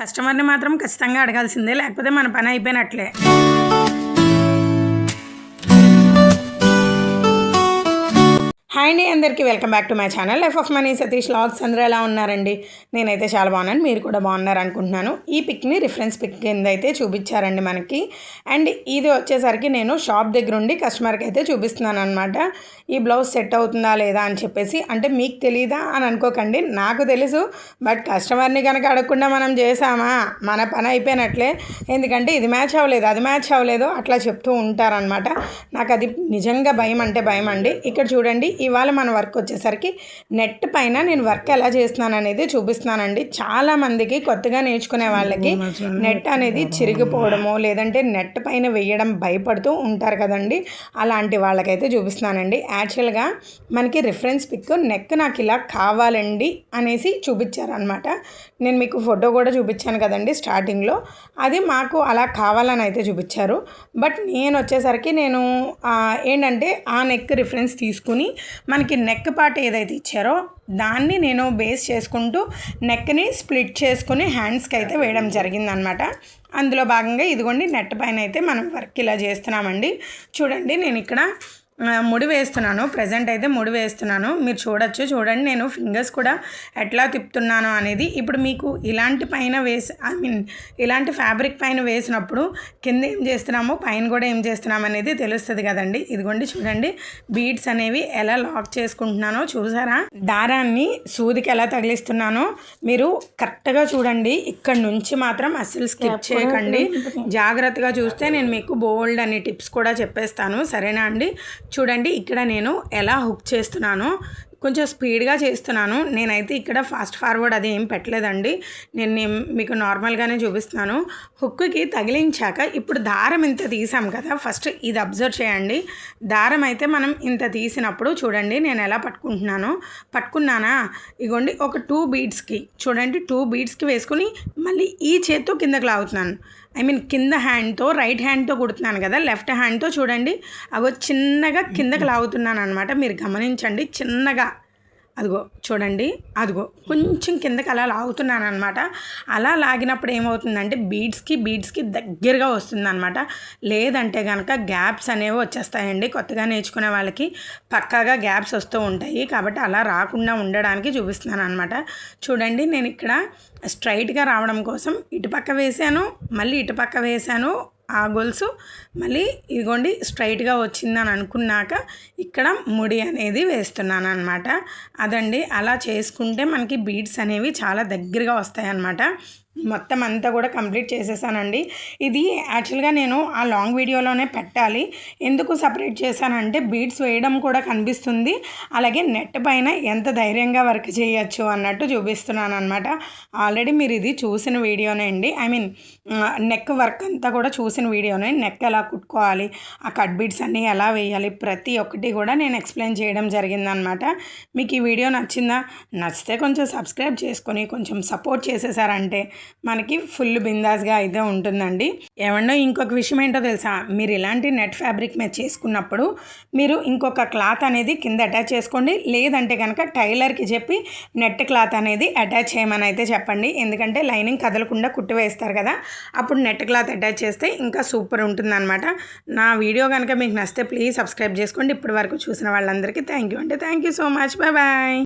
కస్టమర్ని మాత్రం ఖచ్చితంగా అడగాల్సిందే లేకపోతే మన పని అయిపోయినట్లే. హాయ్ అండి అందరికీ welcome back to my channel. Life of money Satish logs. అందరూ ఎలా ఉన్నారండి? నేనైతే చాలా బాగున్నాను. మీరు కూడా బాగున్నారు అనుకుంటున్నాను ఈ పిక్ని రిఫరెన్స్ పిక్ కింద అయితే చూపించారండి మనకి. అండ్ ఇది వచ్చేసరికి నేను షాప్ దగ్గర ఉండి కస్టమర్కి అయితే చూపిస్తున్నాను అనమాట ఈ బ్లౌజ్ సెట్ అవుతుందా లేదా అని చెప్పేసి. అంటే మీకు తెలీదా అని అనుకోకండి. నాకు తెలుసు. బట్ కస్టమర్ని కనుక అడగకుండా మనం చేసామా మన పని అయిపోయినట్లే. ఎందుకంటే ఇది మ్యాచ్ అవ్వలేదు అది మ్యాచ్ అవ్వలేదు అట్లా చెప్తూ ఉంటారనమాట నాకు అది నిజంగా భయం అంటే భయం అండి. ఇక్కడ చూడండి ఇవాళ మన వర్క్ వచ్చేసరికి నెట్ పైన నేను వర్క్ ఎలా చేస్తున్నాను అనేది చూపిస్తున్నానండి. చాలా మందికి కొత్తగా నేర్చుకునే వాళ్ళకి నెట్ అనేది చిరిగిపోవడము లేదంటే నెట్ పైన వేయడం భయపడుతూ ఉంటారు కదండి. అలాంటి వాళ్ళకైతే చూపిస్తున్నానండి. యాక్చువల్గా మనకి రిఫరెన్స్ పిక్ నెక్ నాకు ఇలా కావాలండి అనేసి చూపించారనమాట నేను మీకు ఫోటో కూడా చూపించాను కదండి స్టార్టింగ్లో. అది మాకు అలా కావాలని అయితే చూపించారు. బట్ నేను వచ్చేసరికి నేను ఏంటంటే ఆ నెక్ రిఫరెన్స్ తీసుకుని మనకి నెక్ పార్ట్ ఏదైతే ఇచ్చారో దాన్ని నేను బేస్ చేసుకుంటూ నెక్ని స్ప్లిట్ చేసుకుని హ్యాండ్స్కి అయితే వేయడం జరిగిందనమాట అందులో భాగంగా ఇదిగోండి నెట్ పైన అయితే మనం వర్క్ ఇలా చేస్తున్నామండి. చూడండి నేను ఇక్కడ ముడి వేస్తున్నాను. ప్రజెంట్ అయితే ముడి వేస్తున్నాను. మీరు చూడొచ్చు. చూడండి నేను ఫింగర్స్ కూడా ఎట్లా తిప్పుతున్నాను అనేది. ఇప్పుడు మీకు ఇలాంటి పైన వేసి ఐ మీన్ ఇలాంటి ఫ్యాబ్రిక్ పైన వేసినప్పుడు కింద ఏం చేస్తున్నామో పైన కూడా ఏం చేస్తున్నాం అనేది తెలుస్తుంది కదండి. ఇదిగోండి చూడండి. బీడ్స్ అనేవి ఎలా లాక్ చేసుకుంటున్నానో చూసారా? దారాన్ని సూదికి ఎలా తగిలిస్తున్నానో మీరు కరెక్ట్గా చూడండి. ఇక్కడ నుంచి మాత్రం అస్సలు స్కిప్ చేయకండి. జాగ్రత్తగా చూస్తే నేను మీకు బోల్డ్ అనే టిప్స్ కూడా చెప్పేస్తాను. సరేనా అండి? చూడండి ఇక్కడ నేను ఎలా హుక్ చేస్తున్నానో కొంచెం స్పీడ్గా చేస్తున్నాను. నేనైతే ఇక్కడ ఫాస్ట్ ఫార్వర్డ్ అది ఏం పెట్టలేదండి. నేను మీకు నార్మల్గానే చూపిస్తున్నాను. హుక్కి తగిలించాక ఇప్పుడు దారం ఇంత తీసాం కదా ఫస్ట్ ఇది అబ్జర్వ్ చేయండి. దారం అయితే మనం ఇంత తీసినప్పుడు చూడండి నేను ఎలా పట్టుకుంటున్నాను. పట్టుకున్నానా? ఇగోండి ఒక టూ బీడ్స్కి చూడండి టూ బీడ్స్కి వేసుకుని మళ్ళీ ఈ చేత్తో కిందకి లాగుతున్నాను. ఐ మీన్ కింద హ్యాండ్తో రైట్ హ్యాండ్తో కుడుతున్నాను కదా లెఫ్ట్ హ్యాండ్తో చూడండి. అగో చిన్నగా కిందకి లాగుతున్నాను అనమాట మీరు గమనించండి చిన్నగా. అదిగో చూడండి అదిగో కొంచెం కిందకి అలా లాగుతున్నాను అనమాట అలా లాగినప్పుడు ఏమవుతుందంటే బీడ్స్కి బీడ్స్కి దగ్గరగా వస్తుంది అనమాట లేదంటే కనుక గ్యాప్స్ అనేవి వచ్చేస్తాయండి కొత్తగా నేర్చుకునే వాళ్ళకి. పక్కాగా గ్యాప్స్ వస్తూ ఉంటాయి. కాబట్టి అలా రాకుండా ఉండడానికి చూపిస్తున్నాను అనమాట చూడండి నేను ఇక్కడ స్ట్రైట్గా రావడం కోసం ఇటుపక్క వేసాను మళ్ళీ ఇటుపక్క వేసాను ఆ గొలుసు మళ్ళీ ఇదిగోండి స్ట్రైట్గా వచ్చిందని అనుకున్నాక ఇక్కడ ముడి అనేది వేస్తున్నాను అనమాట అదండి అలా చేసుకుంటే మనకి బీడ్స్ అనేవి చాలా దగ్గరగా వస్తాయి అన్నమాట మొత్తం అంతా కూడా కంప్లీట్ చేసేసానండి. ఇది యాక్చువల్గా నేను ఆ లాంగ్ వీడియోలోనే పెట్టాలి. ఎందుకు సపరేట్ చేశానంటే బీడ్స్ వేయడం కూడా కనిపిస్తుంది. అలాగే నెట్ పైన ఎంత ధైర్యంగా వర్క్ చేయొచ్చు అన్నట్టు చూపిస్తున్నాను అనమాట ఆల్రెడీ మీరు ఇది చూసిన వీడియోనే అండి. ఐ మీన్ నెక్ వర్క్ అంతా కూడా చూసిన వీడియోనే. నెక్ ఎలా కుట్టుకోవాలి ఆ కట్ బీడ్స్ అన్నీ ఎలా వేయాలి ప్రతి ఒక్కటి కూడా నేను ఎక్స్ప్లెయిన్ చేయడం జరిగిందనమాట మీకు ఈ వీడియో నచ్చిందా? నచ్చితే కొంచెం సబ్స్క్రైబ్ చేసుకొని కొంచెం సపోర్ట్ చేసేసారంటే మనకి ఫుల్ బిందాస్గా అయితే ఉంటుందండి. ఏమన్నా ఇంకొక విషయం ఏంటో తెలుసా? మీరు ఇలాంటి నెట్ ఫ్యాబ్రిక్ మీద చేసుకున్నప్పుడు మీరు ఇంకొక క్లాత్ అనేది కింద అటాచ్ చేసుకోండి. లేదంటే కనుక టైలర్కి చెప్పి నెట్ క్లాత్ అనేది అటాచ్ చేయమని అయితే చెప్పండి. ఎందుకంటే లైనింగ్ కదలకుండా కుట్టి వేస్తారు కదా. అప్పుడు నెట్ క్లాత్ అటాచ్ చేస్తే ఇంకా సూపర్ ఉంటుందన్నమాట. నా వీడియో కనుక మీకు నచ్చితే ప్లీజ్ సబ్స్క్రైబ్ చేసుకోండి. ఇప్పటి వరకు చూసిన వాళ్ళందరికీ థ్యాంక్ యూ అంటే thank you so much. Bye bye.